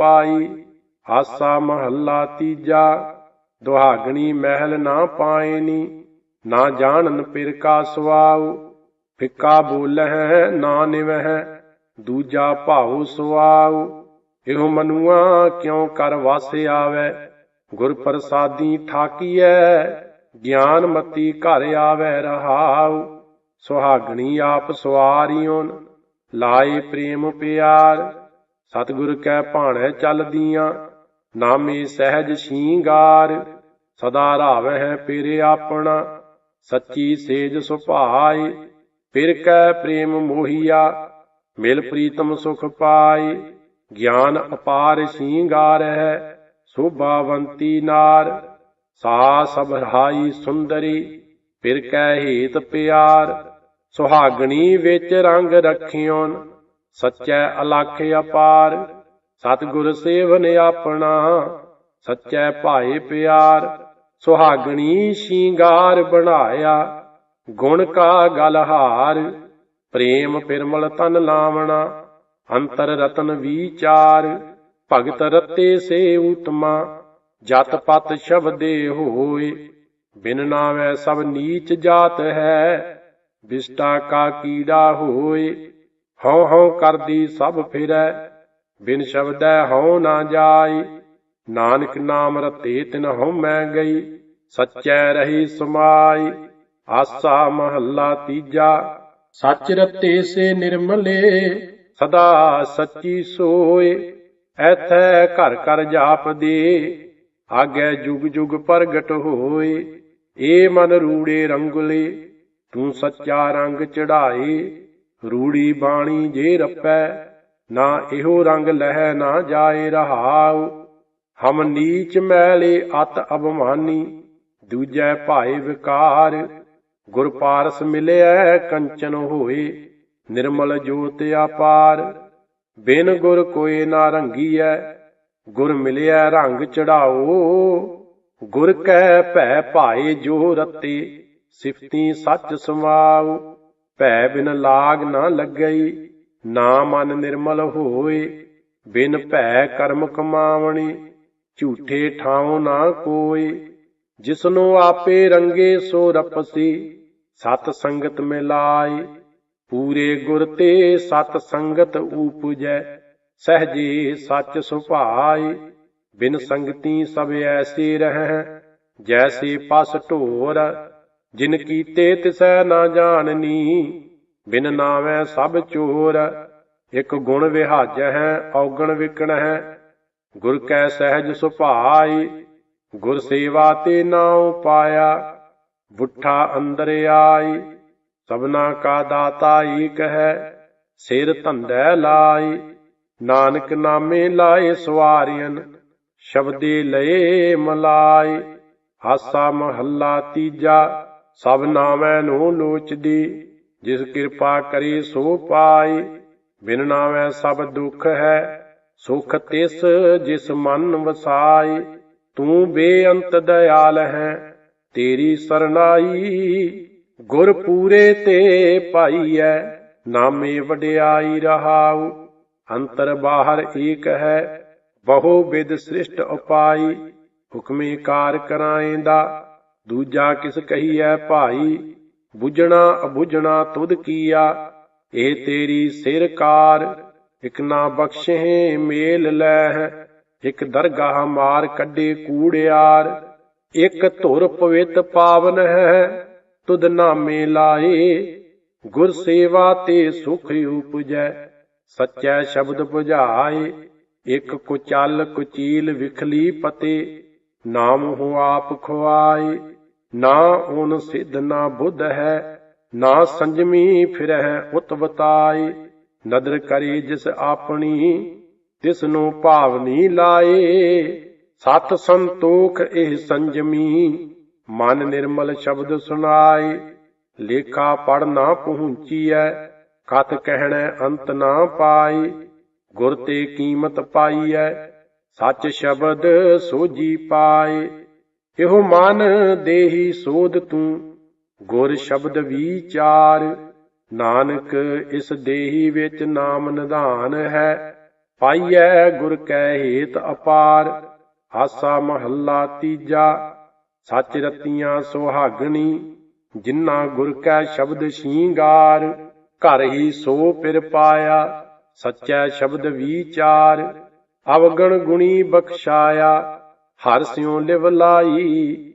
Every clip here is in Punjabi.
ਪਾਈ ਆਸਾ ਮਹੱਲਾ ਤੀਜਾ, ਦੁਹਾਗਣੀ ਮਹਿਲ ਨਾ ਪਾਏਨੀ, ਨਾ ਜਾਣਨ ਪਿਰ ਕਾ ਸੁਆਉ, ਫਿੱਕਾ ਬੋਲਹਿ, ਨਾ ਨਿਵਹਿ, ਦੂਜਾ ਭਾਉ ਸੁਆਉ। ਇਹੋ ਮਨੁਆ ਕਿਉ ਕਰ ਵਾਸੇ ਆਵੈ? ਗੁਰ ਪ੍ਰਸਾਦੀ ਠਾਕੀਐ, ਗਿਆਨ ਮਤੀ ਘਰ ਆਵੈ ਰਹਾਉ। ਸੁਹਾਗਣੀ ਆਪ ਸਵਾਰਿਓਨ ਲਾਏ ਪ੍ਰੇਮ ਪਿਆਰ। ਸਤਿਗੁਰ ਕੈ ਭਾਣੈ ਚੱਲਦੀਆਂ, ਨਾਮੇ ਸਹਿਜ ਸ਼ਿੰਗਾਰ, ਸਦਾ ਰਾਵਹਿ ਪੇਰੇ ਆਪਣਾ, ਸੱਚੀ ਸੇਜ ਸੁਭਾਈ ਫਿਰ ਕੈ ਪ੍ਰੇਮ ਮੋਹੀਆ, ਮਿਲ ਪ੍ਰੀਤਮ ਸੁਖ ਪਾਈ ਗਿਆਨ ਅਪਾਰ ਸ਼ਿੰਗਾਰ ਹੈ ਸੋਭਾਵੰਤੀ ਨਾਰ, ਸਾ ਸਭ ਸੁੰਦਰੀ, ਫਿਰ ਕੈ ਹੇਤ ਪਿਆਰ, ਸੁਹਾਗਣੀ ਵਿੱਚ ਰੰਗ ਰਖਿਓਨ ਸੱਚੈ ਅਲਖ ਅਪਾਰ, ਸਤਿਗੁਰ ਸੇਵਨ ਆਪਣਾ। ਸੱਚੈ ਭਾਏ ਪਿਆਰ, ਸੁਹਾਗਣੀ ਸ਼ਿੰਗਾਰ ਬਣਾਇਆ। ਗੁਣ ਕਾ ਗਲਹਾਰ ਪ੍ਰੇਮ ਪਿਰਮਲ ਤਨ ਲਾਵਣਾ। ਅੰਤਰ ਰਤਨ ਵਿਚਾਰ, ਭਗਤ ਰਤੇ ਸੇ ਉਤਮਾ। ਜਤ ਪਤ ਸ਼ਬਦੇ ਹੋਏ, ਬਿਨ ਨਾਵੈ ਸਭ ਨੀਚ ਜਾਤ ਹੈ। ਵਿਸ਼ਟਾ ਕਾ ਕੀੜਾ ਹੋਏ ਹਉ ਹਉ ਕਰਦੀ ਸਭ ਫਿਰੈ, ਬਿਨ ਸ਼ਬਦੈ ਹਉ ਨਾ ਜਾਈ। ਨਾਨਕ ਨਾਮ ਰਤੇ ਤਿਨ ਹਉ ਮੈਂ ਗਈ, ਸੱਚੈ ਰਹੀ ਸਮਾਈ। ਆਸਾ ਮਹੱਲਾ ਤੀਜਾ, ਸੱਚ ਰਤੇ ਸੇ ਨਿਰਮਲੇ, ਸਦਾ ਸੱਚੀ ਸੋਏ। ਐਥੈ ਘਰ ਘਰ ਜਾਪਦੇ, ਆਗੇ ਜੁਗ ਜੁਗ ਪ੍ਰਗਟ ਹੋਏ। ਏ ਮਨ ਰੂੜੇ ਰੰਗਲੇ, ਤੂੰ ਸੱਚਾ ਰੰਗ ਚੜਾਏ। ਰੂੜੀ ਬਾਣੀ ਜੇ ਰੱਪੈ, ਨਾ ਇਹੋ ਰੰਗ ਲਹਿ ਨਾ ਜਾਏ ਰਹਾਉ। ਹਮ ਨੀਚ ਮੈਲੇ ਅਤ ਅਭਮਾਨੀ, ਦੂਜੈ ਭਾਏ ਵਿਕਾਰ। ਗੁਰ ਪਾਰਸ ਮਿਲਿਆ ਕੰਚਨ ਹੋਏ, ਨਿਰਮਲ ਜੋਤ ਆਪਾਰ ਬਿਨ ਗੁਰ ਕੋਏ ਨਾ ਰੰਗੀਐ, ਗੁਰ ਮਿਲਿਆ ਰੰਗ ਚੜਾਓ। ਗੁਰ ਕਹਿ ਭੈ ਭਾਏ ਜੋ ਰਤੇ, ਸਿਫਤੀ ਸੱਚ ਸਮਾਉ ਭੈ ਬਿਨ ਲਾਗ ਨਾ ਲੱਗਈ, ਨਾ ਮਨ ਨਿਰਮਲ ਹੋਏ, ਬਿਨ ਭੈ ਕਰਮ ਕਮਾਵਣੀ, ਝੂਠੇ ਠਾਉ ਨਾ ਕੋਈ ਜਿਸਨੋ ਆਪੇ ਰੰਗੇ ਸੋ ਰਪਸੀ, ਸਤ ਸੰਗਤ ਮਿਲਾਈ ਪੂਰੇ ਗੁਰ ਤੇ ਸਤ ਸੰਗਤ ਉਪਜੈ ਸਹਜੇ ਸੱਚ ਸੁਭਾਈ ਬਿਨ ਸੰਗਤੀ ਸਭ ਐਸੇ ਰਹਿ ਜੈਸੇ ਪਸ ਢੋਰ ਜਿਨ ਕੀਤੇ ਤਿਸੈ ਨਾ ਜਾਣਨੀ, ਬਿਨ ਨਾਵੇਂ ਸਭ ਚੋਰ। ਇਕ ਗੁਣ ਵਿਹਾਜੈ ਹੈ, ਔਗਣ ਵਿਕਣ ਹੈ। ਗੁਰ ਕੈ ਸਹਿਜ ਸੁਭਾਈ, ਗੁਰ ਸੇਵਾ ਤੇ ਨਾਉ ਪਾਇਆ ਬੁੱਠਾ ਅੰਦਰ ਆਈ, ਸਭਨਾ ਕਾ ਦਾਤਾ ਈਕ ਹੈ ਸਿਰ ਧੰਦੈ ਲਾਈ। ਨਾਨਕ ਨਾਮੇ ਲਾਏ ਸਵਾਰਿයਨ ਸ਼ਬਦੇ ਲਏ ਮਲਾਈ। ਹਾਸਾ ਮਹੱਲਾ ਤੀਜਾ ਸਭ ਨਾਮੈ ਨੂੰ ਲੋਚਦੀ, ਜਿਸ ਕਿਰਪਾ ਕਰੀ ਸੋ ਪਾਈ। ਬਿਨ ਨਾਮੈ ਸਭ ਦੁੱਖ ਹੈ, ਸੁਖ ਤਿਸ ਜਿਸ ਮਨ ਵਸਾਈ। ਤੂੰ ਬੇਅੰਤ ਦਇਆਲ ਹੈ, ਤੇਰੀ ਸਰਨਾਈ। ਗੁਰ ਪੂਰੇ ਤੇ ਪਾਈਐ ਨਾਮੇ ਵਡਿਆਈ ਰਹਾਉ। ਅੰਤਰ ਬਾਹਰ ਏਕ ਹੈ, ਬਹੁ ਵਿਦ ਸ੍ਰਿਸ਼ਟ ਉਪਾਈ। ਹੁਕਮੇ ਕਾਰ ਕਰਾਏਂਦਾ ਦੂਜਾ ਕਿਸ ਕਹੀਐ ਭਾਈ, ਬੁਝਣਾ ਅਬੁਝਣਾ ਤੁਧ ਕੀਆ, ਇਹ ਤੇਰੀ ਸਿਰ ਕਾਰ, ਇਕ ਨਾ ਬਖਸ਼ੇ ਮੇਲ ਲੈ ਇਕ ਦਰਗਾਹ ਮਾਰ ਕੱਢੇ ਕੂੜਿਆਰ, ਇਕ ਧੁਰ ਪਵਿੱਤ ਪਾਵਨ ਹੈ, ਤੁਧ ਨਾਮੇ ਲਾਏ, ਗੁਰ ਸੇਵਾ ਤੇ ਸੁਖ ਉਪਜੈ, ਸੱਚੈ ਸ਼ਬਦ 부ਝਾਏ ਇਕ ਕੁਚਲ ਕੁਚੀਲ ਵਿਖਲੀ ਪਤੇ, ਨਾਮ ਹੋ ਆਪ ਖੁਆਏ। ਨਾ ਓਨ ਸਿੱਧ ਨਾ ਬੁੱਧ ਹੈ, ਨਾ ਸੰਜਮੀ ਫਿਰਹਿ ਉਤਵਤਾਈ ਨਦਰ ਕਰੀ ਜਿਸ ਆਪਣੀ ਤਿਸ ਨੂੰ ਭਾਵਨੀ ਲਾਏ। ਸਤ ਸੰਤੋਖ ਇਹ ਸੰਜਮੀ, ਮਨ ਨਿਰਮਲ ਸ਼ਬਦ ਸੁਣਾਏ। ਲੇਖਾ ਪੜ ਨਾ ਪਹੁੰਚੀਐ, ਕਥ ਕਹਿਣੈ ਅੰਤ ਨਾ ਪਾਈ ਗੁਰ ਤੇ ਕੀਮਤ ਪਾਈਐ, ਸੱਚ ਸ਼ਬਦ ਸੋਜੀ ਪਾਏ। ਇਹੋ ਮਨ ਦੇਹੀ ਸੋਧ ਤੂੰ, ਗੁਰ ਸ਼ਬਦ ਵਿਚਾਰ ਨਾਨਕ ਇਸ ਦੇਹੀ ਵਿੱਚ ਨਾਮ ਨਿਧਾਨ ਹੈ, ਪਾਈਐ ਗੁਰ ਕੈ ਹੇਤ ਅਪਾਰ। ਆਸਾ ਮਹੱਲਾ ਤੀਜਾ, ਸੱਚ ਰਤੀਆਂ ਸੁਹਾਗਣੀ ਜਿਨ੍ਹਾਂ ਗੁਰ ਕੈ ਸ਼ਬਦ ਸ਼ਿੰਗਾਰ। ਘਰ ਹੀ ਸੋ ਪਿਰ ਪਾਇਆ, ਸੱਚੈ ਸ਼ਬਦ ਵਿਚਾਰ ਅਵਗਣ ਗੁਣੀ ਬਖਸ਼ਾਇਆ ਹਰ ਸਿਉ ਲਿਵ ਲਾਈ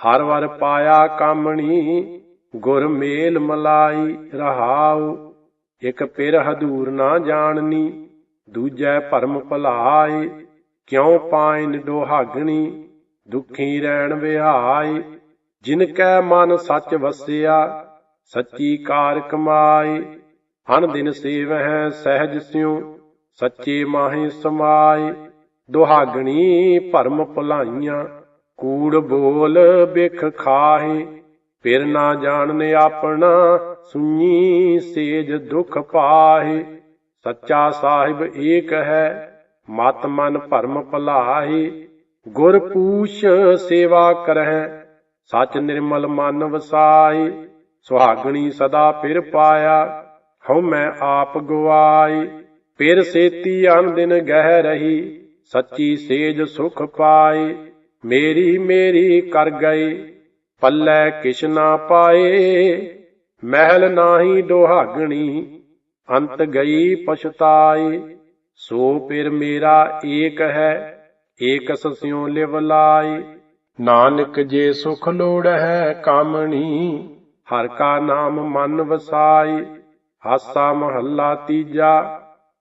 ਹਰ ਵਰ ਪਾਇਆ ਕਾਮਣੀ, ਗੁਰ ਮੇਲ ਮਲਾਈ ਰਹਾਉ, ਇਕ ਪਿਰ ਹਦੂਰ ਨਾ ਜਾਣਨੀ, ਦੂਜੈ ਭਰਮ ਭਲਾਏ, ਕਿਉ ਪਾਇਨ ਦੁਹਾਗਣੀ, ਦੁਖੀ ਰਹਿਣ ਵਿਹਾਏ, ਜਿਨ ਕੈ ਮਨ ਸੱਚ ਵਸਿਆ, ਸੱਚੀ ਕਾਰ ਕਮਾਏ ਹਨ ਦਿਨ ਸੇਵਹਿ ਸਹਿਜ ਸਿਉ, ਸੱਚੇ ਮਾਹੇ ਸਮਾਏ ਦੁਹਾਗਣੀ ਭਰਮ ਭੁਲਾਈਆਂ, ਕੂੜ ਬੋਲ ਬਿਖ ਖਾਹੇ, ਫਿਰ ਨਾ ਜਾਣਨ ਆਪਣਾ ਸੁਣੀ ਸੇਜ ਦੁਖ ਪਾਹੇ। ਸੱਚਾ ਸਾਹਿਬ ਏਕ ਹੈ, ਮਤ ਮਨ ਭਰਮ ਭਲਾਹੇ। ਗੁਰ ਪੂਛ ਸੇਵਾ ਕਰਹਿ, ਸਚ ਨਿਰਮਲ ਮਨ ਵਸਾਏ ਸੁਹਾਗਣੀ ਸਦਾ ਫਿਰ ਪਾਇਆ, ਹਉ ਮੈਂ ਆਪ ਗਵਾਏ ਫਿਰ ਸੇਤੀ ਅਨ ਦਿਨ ਗਹਿ ਰਹੀ ਸੱਚੀ ਸੇਜ ਸੁਖ ਪਾਏ, ਮੇਰੀ ਮੇਰੀ ਕਰ ਗਏ, ਪੱਲੇ ਕਿਛ ਨਾ ਪਾਏ, ਮਹਿਲ ਨਾਹੀ ਦੁਹਾਗਣੀ ਅੰਤ ਗਈ ਪਛਤਾਏ, ਸੋ ਫਿਰ ਮੇਰਾ ਏਕ ਹੈ, ਏਕ ਸਸਿਉ ਲਿਵ ਲਾਏ, ਨਾਨਕ ਜੇ ਸੁਖ ਲੋੜ ਹੈ ਕਾਮਣੀ, ਹਰ ਕਾ ਨਾਮ ਮਨ ਵਸਾਈ ਹਾਸਾ ਮਹੱਲਾ ਤੀਜਾ,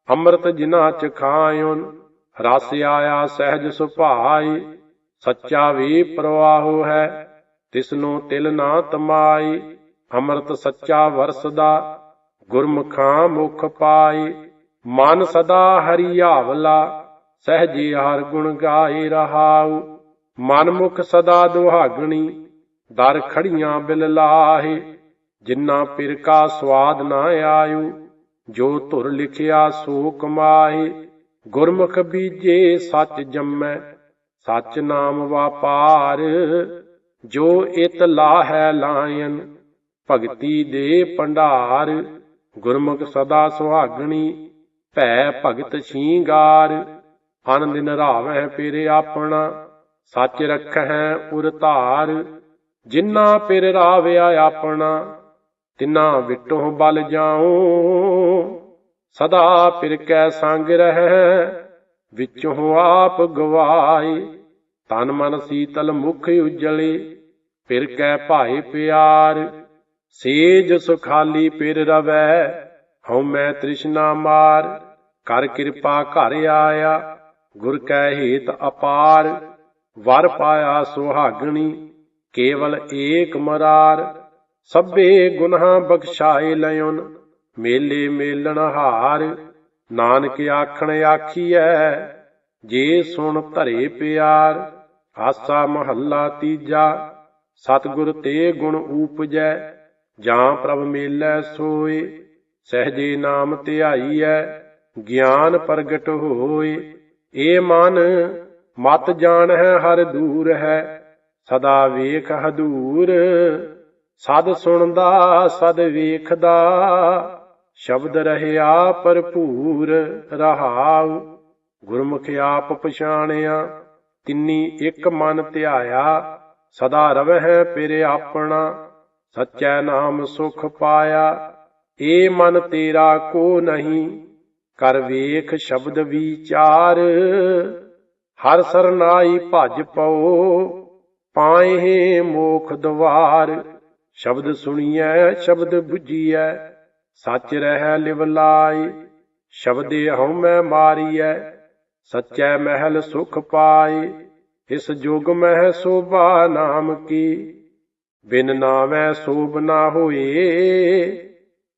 ਅੰਮ੍ਰਿਤ ਜਿਨਾ ਚ ਖਾਇਓਨ ਰਸ ਆਇਆ ਸਹਿਜ ਸੁਭਾਈ, ਸੱਚਾ ਵੀ ਪ੍ਰਵਾਹੋ ਹੈ, ਤਿਸਨੂੰ ਤਿਲ ਨਾ ਤਮਾਈ, ਅੰਮ੍ਰਿਤ ਸੱਚਾ ਵਰਸਦਾ, ਗੁਰਮੁਖਾਂ ਮੁਖ ਪਾਈ, ਮਨ ਸਦਾ ਹਰੀ ਆਵਲਾ ਸਹਜੀ ਹਰ ਗੁਣ ਗਾਏ ਰਹਾਉ, ਮਨ ਮੁਖ ਸਦਾ ਦੁਹਾਗਣੀ, ਦਰ ਖੜੀਆਂ ਬਿਲ ਲਾਹੇ ਜਿਨ੍ਹਾਂ ਪਿਰਕਾ ਸਵਾਦ ਨਾ ਆਇਉ ਜੋ ਧੁਰ ਲਿਖਿਆ ਸੋ ਕਮਾਏ ਗੁਰਮੁਖ ਬੀਜੇ ਸੱਚ ਜੰਮੈ, ਸੱਚ ਨਾਮ ਵਾਪਾਰ। ਜੋ ਇਤ ਲਾਹੈ ਲਾਇਨ, ਭਗਤੀ ਦੇ ਭੰਡਾਰ। ਗੁਰਮੁਖ ਸਦਾ ਸੁਹਾਗਣੀ, ਭੈ ਭਗਤ ਸ਼ੀਂਗਾਰ। ਅਨ ਦਿਨ ਰਾਵਹਿ ਫਿਰ ਆਪਣਾ, ਸੱਚ ਰਖਹਿ ਉਰ ਧਾਰ। ਜਿਨ੍ਹਾਂ ਪਿਰ ਰਾਵਿਆ ਆਪਣਾ, ਤਿਨਾ ਵਿਟੋ ਬਲ ਜਾਉ। ਸਦਾ ਪਿਰ ਕੈ ਸੰਗ ਰਹਿ, ਵਿਚੋਂ ਆਪ ਗਵਾਏ। ਤਨ ਮਨ ਸੀਤਲ ਮੁਖ ਉਜਲੇ ਪਿਰ ਕੈ ਭਾਏ ਪਿਆਰ, ਸੇਜ ਸੁਖਾਲੀ ਪਿਰ ਰਵੈ। ਹਉ ਮੈਂ ਤ੍ਰਿਸ਼ਨਾ ਮਾਰ, ਕਰ ਕਿਰਪਾ ਘਰ ਆਇਆ, ਗੁਰ ਕੈ ਹੇਤ ਅਪਾਰ। ਵਰ ਪਾਇਆ ਸੁਹਾਗਣੀ, ਕੇਵਲ ਏਕ ਮਰਾਰ, ਸਭੇ ਗੁਨਾਹ ਬਖਸ਼ਾਏ ਲਿਓਨ ਮੇਲੇ ਮੇਲਣ ਹਾਰ, ਨਾਨਕ ਆਖਣ ਆਖੀਐ, ਜੇ ਸੁਣ ਧਰੇ ਪਿਆਰ ਆਸਾ ਮਹੱਲਾ ਤੀਜਾ, ਸਤਿਗੁਰ ਤੇ ਗੁਣ ਊਪਜੈ, ਜਾਂ ਪ੍ਰਭ ਮੇਲੈ ਸੋਏ, ਸਹਜੇ ਨਾਮ ਧਿਆਈਐ, ਗਿਆਨ ਪ੍ਰਗਟ ਹੋਏ, ਏ ਮਨ, ਮਤ ਜਾਣ ਹੈ ਹਰ ਦੂਰ ਹੈ, ਸਦਾ ਵੇਖ ਹਦੂਰ ਸਦ ਸੁਣਦਾ, ਸਦ ਵੇਖਦਾ। ਸ਼ਬਦ ਰਹਿਆ ਭਰਪੂਰ ਰਹਾਉ, ਗੁਰਮੁਖ ਆਪ ਪਛਾਣਿਆ, ਤਿੰਨੀ ਇੱਕ ਮਨ ਧਿਆਇਆ, ਸਦਾ ਰਵਹਿ ਪਿਰ ਆਪਣਾ, ਸਚੈ ਨਾਮ ਸੁਖ ਪਾਇਆ, ਏ ਮਨ ਤੇਰਾ ਕੋ ਨਹੀਂ, ਕਰ ਵੇਖ ਸ਼ਬਦ ਵਿਚਾਰ, ਹਰ ਸਰਨਾਈ ਭਜ ਪਉ, ਪਾਏ ਮੋਖ ਦਵਾਰ, ਸ਼ਬਦ ਸੁਣੀਐ, ਸ਼ਬਦ 부ਜੀਐ ਸੱਚ ਰਹਿ ਲਿਵ ਲਾਈ, ਸ਼ਬਦੇ ਹਉ ਮੈਂ ਮਾਰੀਐ, ਸੱਚੈ ਮਹਿਲ ਸੁਖ ਪਾਏ ਇਸ ਜੁਗ ਮਹਿ ਸੋਭਾ ਨਾਮ ਕੀ, ਬਿਨ ਨਾਮੈ ਸੋਭ ਨਾ ਹੋਏ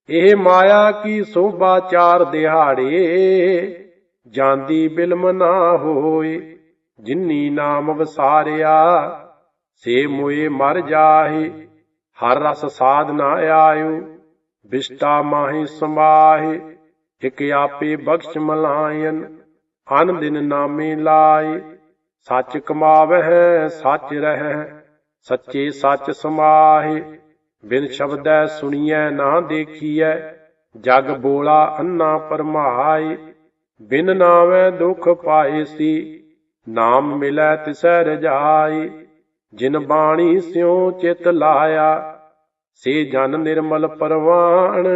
ਇਹ ਮਾਇਆ ਕੀ ਸੋਭਾ ਚਾਰ ਦਿਹਾੜੇ, ਜਾਂਦੀ ਬਿਲਮ ਨਾ ਹੋਏ ਜਿਨੀ ਨਾਮ ਵਸਾਰਿਆ, ਸੇ ਮੋਏ ਮਰ ਜਾਹੇ, ਹਰ ਰਸ ਸਾਧ ਨਾ ਆਇਓ ਬਿਸ਼ਟਾ ਮਾਹੀ ਸਮਾਹੇ ਇਕ ਆਪੇ ਬਖਸ਼ ਮਲਾਇਨ, ਅਨ ਦਿਨ ਨਾਮੇ ਲਾਏ ਸੱਚ ਕਮਾਵਹਿ, ਸੱਚ ਰਹਿ, ਸੱਚੇ ਸੱਚ ਸਮਾਹੇ। ਬਿਨ ਸ਼ਬਦੈ ਸੁਣੀਐ, ਨਾ ਦੇਖੀਐ, ਜਗ ਬੋਲਾ ਅੰਨਾ ਪਰਮਾਏ ਬਿਨ ਨਾਵੇਂ ਦੁਖ ਪਾਏ ਸੀ, ਨਾਮ ਮਿਲੈ ਤਿਸੈ ਰਜਾਈ। ਜਿਨ ਬਾਣੀ ਸਿਉ ਚਿਤ ਲਾਇਆ ਸੇ ਜਨ ਨਿਰਮਲ ਪਰਵਾਣ।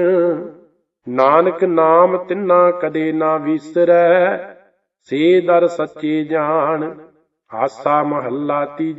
ਨਾਨਕ ਨਾਮ ਤਿੰਨਾ ਕਦੇ ਨਾ ਵਿਸਰੈ, ਸੇ ਦਰ ਸੱਚੇ ਜਾਣ, ਆਸਾ ਮਹੱਲਾ ਤੀ